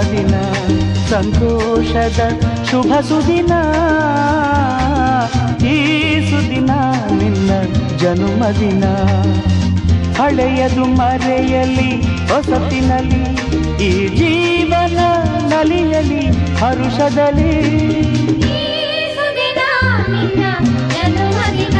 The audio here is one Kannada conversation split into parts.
ಜನುಮದಿನ ಸಂತೋಷದ ಶುಭ ಸುದಿನ. ಈ ಸುದಿನ ನಿನ್ನ ಜನುಮದಿನ ಹಳೆಯದು ಮರೆಯಲಿ, ಹೊಸತಿನಲಿ, ಈ ಜೀವನ ನಲಿಯಲಿ, ಹರುಷದಲ್ಲಿ. ಜನ್ಮದಿನ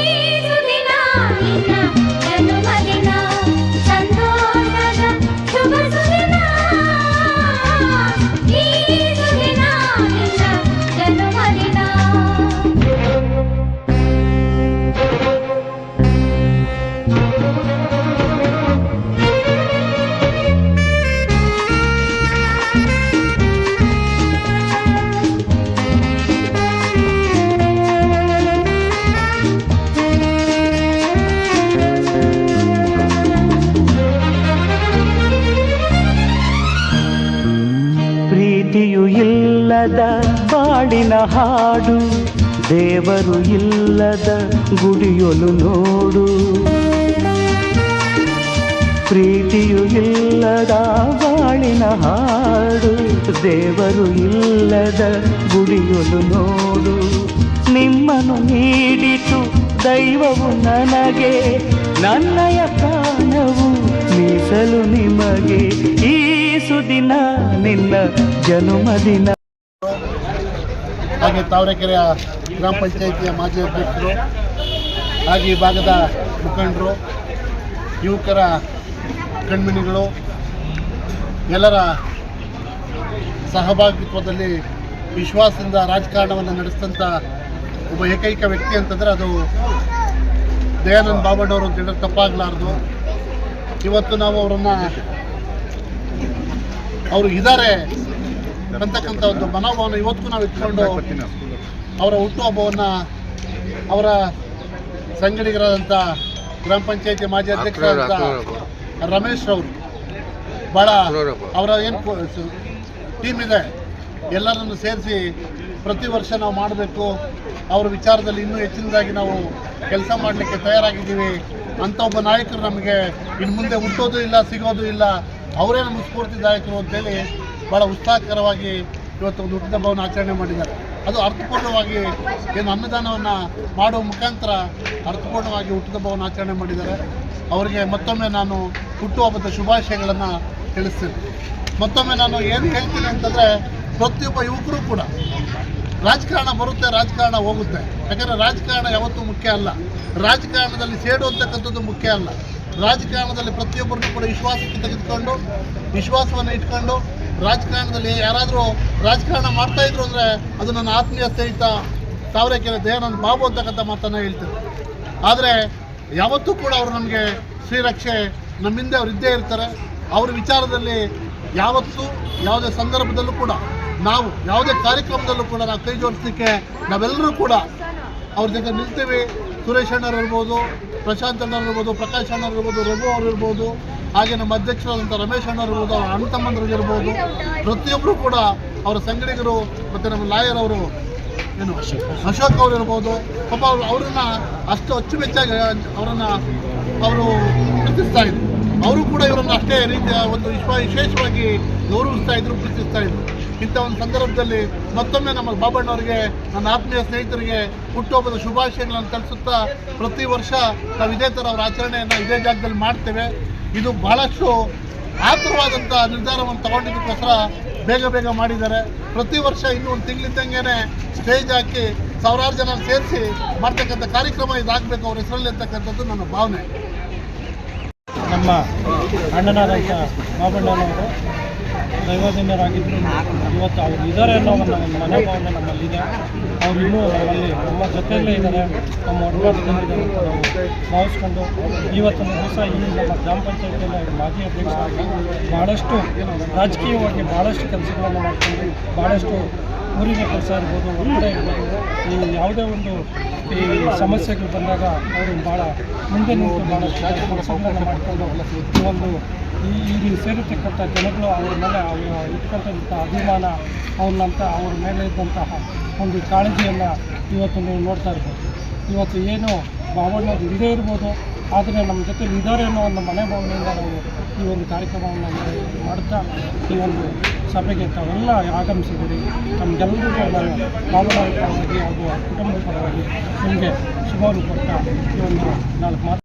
ನಿನ್ನ ಬಾಳಿನ ಹಾಡು, ದೇವರು ಇಲ್ಲದ ಗುಡಿಯೊಲು ನೋಡು. ಪ್ರೀತಿಯು ಇಲ್ಲದ ಬಾಳಿನ ಹಾಡು, ದೇವರು ಇಲ್ಲದ ಗುಡಿಯೊಲು ನೋಡು. ನಿಮ್ಮನ್ನು ನೀಡಿತು ದೈವವು ನನಗೆ, ನನ್ನಯ ಪ್ರಾಣವು ಮೀಸಲು ನಿಮಗೆ. ಈ ಸುದಿನ ನಿನ್ನ ಜನುಮದಿನ ಹಾಗೆ ತಾವರೆಕೆರೆಯ ಗ್ರಾಮ ಪಂಚಾಯಿತಿಯ ಮಾಜಿ ಅಧ್ಯಕ್ಷರು ಹಾಗೆ ಈ ಭಾಗದ ಮುಖಂಡರು, ಯುವಕರ ಕಣ್ಮಣಿಗಳು ಎಲ್ಲರ ಸಹಭಾಗಿತ್ವದಲ್ಲಿ ವಿಶ್ವಾಸದಿಂದ ರಾಜಕಾರಣವನ್ನು ನಡೆಸಿದಂಥ ಒಬ್ಬ ಏಕೈಕ ವ್ಯಕ್ತಿ ಅಂತಂದರೆ ಅದು ದಯಾನಂದ್ ಬಾಬಣ್ಣವರು ಅಂತ ಹೇಳಿದ್ರೆ ತಪ್ಪಾಗಲಾರ್ದು. ಇವತ್ತು ನಾವು ಅವರನ್ನು, ಅವರು ಇದ್ದಾರೆ. ಅಂತಕ್ಕಂಥ ಒಂದು ಮನೋಭಾವನ ಇವತ್ತು ನಾವು ಇಟ್ಕೊಂಡು ಅವರ ಹುಟ್ಟುಹಬ್ಬವನ್ನು ಅವರ ಸಂಗಡಿಗರಾದಂಥ ಗ್ರಾಮ ಪಂಚಾಯತಿ ಮಾಜಿ ಅಧ್ಯಕ್ಷರಾದಂಥ ರಮೇಶ್ ಅವರು ಭಾಳ ಅವರ ಏನು ಟೀಮ್ ಇದೆ. ಎಲ್ಲರನ್ನು ಸೇರಿಸಿ ಪ್ರತಿ ವರ್ಷ ನಾವು ಮಾಡಬೇಕು. ಅವರ ವಿಚಾರದಲ್ಲಿ ಇನ್ನೂ ಹೆಚ್ಚಿನದಾಗಿ ನಾವು ಕೆಲಸ ಮಾಡಲಿಕ್ಕೆ ತಯಾರಾಗಿದ್ದೀವಿ. ಅಂಥ ಒಬ್ಬ ನಾಯಕರು ನಮಗೆ ಇನ್ನು ಮುಂದೆ ಹುಟ್ಟೋದು ಇಲ್ಲ ಸಿಗೋದು ಇಲ್ಲ. ಅವರೇ ನಮ್ಮ ಸ್ಫೂರ್ತಿದಾಯಕರು ಅಂತೇಳಿ ಭಾಳ ಉತ್ಸಾಹಕರವಾಗಿ ಇವತ್ತು ಒಂದು ಹುಟ್ಟಿದ ಹಬ್ಬವನ್ನು ಆಚರಣೆ ಮಾಡಿದ್ದಾರೆ. ಅದು ಅರ್ಥಪೂರ್ಣವಾಗಿ ಏನು ಅನ್ನದಾನವನ್ನು ಮಾಡುವ ಮುಖಾಂತರ ಅರ್ಥಪೂರ್ಣವಾಗಿ ಹುಟ್ಟಿದ ಹಬ್ಬವನ್ನು ಆಚರಣೆ ಮಾಡಿದ್ದಾರೆ. ಅವರಿಗೆ ಮತ್ತೊಮ್ಮೆ ನಾನು ಹುಟ್ಟುಹಬ್ಬದ ಶುಭಾಶಯಗಳನ್ನು ತಿಳಿಸ್ತೇನೆ. ಮತ್ತೊಮ್ಮೆ ನಾನು ಏನು ಹೇಳ್ತೀನಿ ಅಂತಂದರೆ, ಪ್ರತಿಯೊಬ್ಬ ಯುವಕರು ಕೂಡ ರಾಜಕಾರಣ ಬರುತ್ತೆ, ರಾಜಕಾರಣ ಹೋಗುತ್ತೆ. ಯಾಕಂದರೆ ರಾಜಕಾರಣ ಯಾವತ್ತೂ ಮುಖ್ಯ ಅಲ್ಲ. ರಾಜಕಾರಣದಲ್ಲಿ ಸೇಡು ಅಂತಕ್ಕಂಥದ್ದು ಮುಖ್ಯ ಅಲ್ಲ. ರಾಜಕಾರಣದಲ್ಲಿ ಪ್ರತಿಯೊಬ್ಬರನ್ನು ಕೂಡ ವಿಶ್ವಾಸಕ್ಕೆ ತೆಗೆದುಕೊಂಡು, ವಿಶ್ವಾಸವನ್ನು ಇಟ್ಕೊಂಡು ರಾಜಕಾರಣದಲ್ಲಿ ಯಾರಾದರೂ ರಾಜಕಾರಣ ಮಾಡ್ತಾ ಇದ್ರು ಅಂದರೆ ಅದು ನನ್ನ ಆತ್ಮೀಯ ಸ್ನೇಹಿತ ತಾವರೆಕೆರೆ ದಯಾನಂದ ಬಾಬು ಅಂತಕ್ಕಂಥ ಮಾತನ್ನು ಹೇಳ್ತೀನಿ. ಆದರೆ ಯಾವತ್ತೂ ಕೂಡ ಅವರು ನಮಗೆ ಶ್ರೀರಕ್ಷೆ ನಮ್ಮ ಹಿಂದೆ ಅವ್ರು ಇದ್ದೇ ಇರ್ತಾರೆ. ಅವ್ರ ವಿಚಾರದಲ್ಲಿ ಯಾವತ್ತೂ ಯಾವುದೇ ಸಂದರ್ಭದಲ್ಲೂ ಕೂಡ ನಾವು ಯಾವುದೇ ಕಾರ್ಯಕ್ರಮದಲ್ಲೂ ಕೂಡ ನಾವು ಕೈ ಜೋಡಿಸ್ಲಿಕ್ಕೆ ನಾವೆಲ್ಲರೂ ಕೂಡ ಅವ್ರ ಜೊತೆ ನಿಲ್ತೀವಿ. ಸುರೇಶ್ ಅಣ್ಣರು ಇರ್ಬೋದು, ಪ್ರಶಾಂತ್ ಅಣ್ಣರು ಇರ್ಬೋದು, ಪ್ರಕಾಶ್ ಅಣ್ಣರು ಇರ್ಬೋದು, ರಘು ಅವರು ಇರ್ಬೋದು. ಹಾಗೆ ನಮ್ಮ ಅಧ್ಯಕ್ಷರಾದಂಥ ರಮೇಶ್ ಅಣ್ಣರು ಇರ್ಬೋದು, ಅವ್ರ ಅಣ್ಣ ಪ್ರತಿಯೊಬ್ಬರು ಕೂಡ ಅವರ ಸಂಗಡಿಗರು ಮತ್ತು ನಮ್ಮ ಲಾಯರ್ ಅವರು ಏನು, ಅಶೋಕ್ ಅವರು ಇರ್ಬೋದು, ಪಾಪ ಅವರು ಅವ್ರನ್ನ ಅಷ್ಟು ಅಚ್ಚುಮೆಚ್ಚಾಗಿ ಅವರನ್ನು ಅವರು ಪ್ರೀತಿಸ್ತಾ ಇದ್ರು. ಅವರು ಕೂಡ ಇವರನ್ನು ಅಷ್ಟೇ ರೀತಿಯ ಒಂದು ವಿಶ್ವ ವಿಶೇಷವಾಗಿ ಗೌರವಿಸ್ತಾ ಇದ್ರು ಪ್ರೀತಿಸ್ತಾ ಇದ್ರು. ಇಂಥ ಒಂದು ಸಂದರ್ಭದಲ್ಲಿ ಮತ್ತೊಮ್ಮೆ ನಮ್ಮ ಬಾಬಣ್ಣವರಿಗೆ, ನನ್ನ ಆತ್ಮೀಯ ಸ್ನೇಹಿತರಿಗೆ ಹುಟ್ಟುಹಬ್ಬದ ಶುಭಾಶಯಗಳನ್ನು ತಿಳಿಸುತ್ತಾ ಪ್ರತಿ ವರ್ಷ ನಾವು ಇದೇ ಥರ ಅವರ ಆಚರಣೆಯನ್ನು ಇದೇ ಜಾಗದಲ್ಲಿ ಮಾಡ್ತೇವೆ. ಇದು ಬಹಳಷ್ಟು ಆತುರವಾದಂಥ ನಿರ್ಧಾರವನ್ನು ತಗೊಂಡಿದ್ದಕ್ಕೋಸ್ಕರ ಬೇಗ ಬೇಗ ಮಾಡಿದ್ದಾರೆ. ಪ್ರತಿ ವರ್ಷ ಇನ್ನೂ ಒಂದು ತಿಂಗಳಿದ್ದಂಗೆ ಸ್ಟೇಜ್ ಹಾಕಿ ಸಾವಿರಾರು ಜನ ಸೇರಿಸಿ ಮಾಡ್ತಕ್ಕಂಥ ಕಾರ್ಯಕ್ರಮ ಇದಾಗಬೇಕು ಅವ್ರ ಹೆಸರಲ್ಲಿ ಅಂತಕ್ಕಂಥದ್ದು ನನ್ನ ಭಾವನೆ. ನಮ್ಮ ಅಣ್ಣನಾದಂಥ ಬಾಬಣ್ಣನವರು ದೈವದಿಂದರಾಗಿದ್ದರು ಇವತ್ತು ಅವರು ಇದ್ದಾರೆ ಅನ್ನೋ ಒಂದು ಮನೋಭಾವನೆ ನಮ್ಮಲ್ಲಿದೆ. ಅವರು ಇನ್ನೂ ನಮ್ಮಲ್ಲಿ ನಮ್ಮ ಜೊತೆಯಲ್ಲೇ ಇದ್ದಾರೆ ನಮ್ಮ ಒಡನಾಟದಲ್ಲಿದ್ದಾರೆ ಅಂತ ನಾವು ಭಾವಿಸ್ಕೊಂಡು ಇವತ್ತಿನ ದಿವಸ ಈ ನಮ್ಮ ಗ್ರಾಮ ಪಂಚಾಯತಿಯಲ್ಲಿ ಅವರು ಮಾಜಿ ಅಧ್ಯಕ್ಷರಾಗಿ ಭಾಳಷ್ಟು ರಾಜಕೀಯವಾಗಿ ಭಾಳಷ್ಟು ಕೆಲಸಗಳನ್ನು ಮಾಡಿಕೊಂಡು ಭಾಳಷ್ಟು ಊರಿನ ಕೆಲಸ ಇರ್ಬೋದು, ಹೊರಗಡೆ ಇರ್ಬೋದು. ಈ ಯಾವುದೇ ಒಂದು ಈ ಸಮಸ್ಯೆಗಳು ಬಂದಾಗ ಅವರು ಭಾಳ ಮುಂದೆ ನಿಂತು ಭಾಳಷ್ಟು ಕೆಲಸಗಳನ್ನು ಮಾಡಿಕೊಂಡು ಈ ಒಂದು ಇಲ್ಲಿ ಸೇರಿರ್ತಕ್ಕಂಥ ಜನಗಳು ಅವ್ರ ಮೇಲೆ ಅವರು ಇಟ್ಕೊಂಡಂಥ ಅಭಿಮಾನ, ಅವ್ರನ್ನಂತ ಅವ್ರ ಮೇಲೆ ಇದ್ದಂತಹ ಒಂದು ಕಾಳಜಿಯನ್ನು ಇವತ್ತು ನೀವು ನೋಡ್ತಾ ಇರ್ಬೋದು. ಇವತ್ತು ಏನು ಭಾವನೆಗಳು ಇಲ್ಲದೇ ಇರ್ಬೋದು, ಆದರೆ ನಮ್ಮ ಜೊತೆ ಇದ್ದಾರೆ ಅನ್ನೋ ಒಂದು ಮನೆ ಭಾವನೆಯಿಂದ ನಾವು ಈ ಒಂದು ಕಾರ್ಯಕ್ರಮವನ್ನು ಮಾಡ್ತಾ ಈ ಒಂದು ಸಭೆಗೆ ತಾವೆಲ್ಲ ಆಗಮಿಸಿದ್ದೀರಿ. ನಮಗೆಲ್ಲರಿಗೂ ನಾನು ಭಾವನಾ ಪರವಾಗಿ ಹಾಗೂ ಕುಟುಂಬದ ಪರವಾಗಿ ನಿಮಗೆ ಶುಭವನ್ನು ಕೊಡ್ತಾ ಈ ಒಂದು ನಾಲ್ಕು ಮಾತು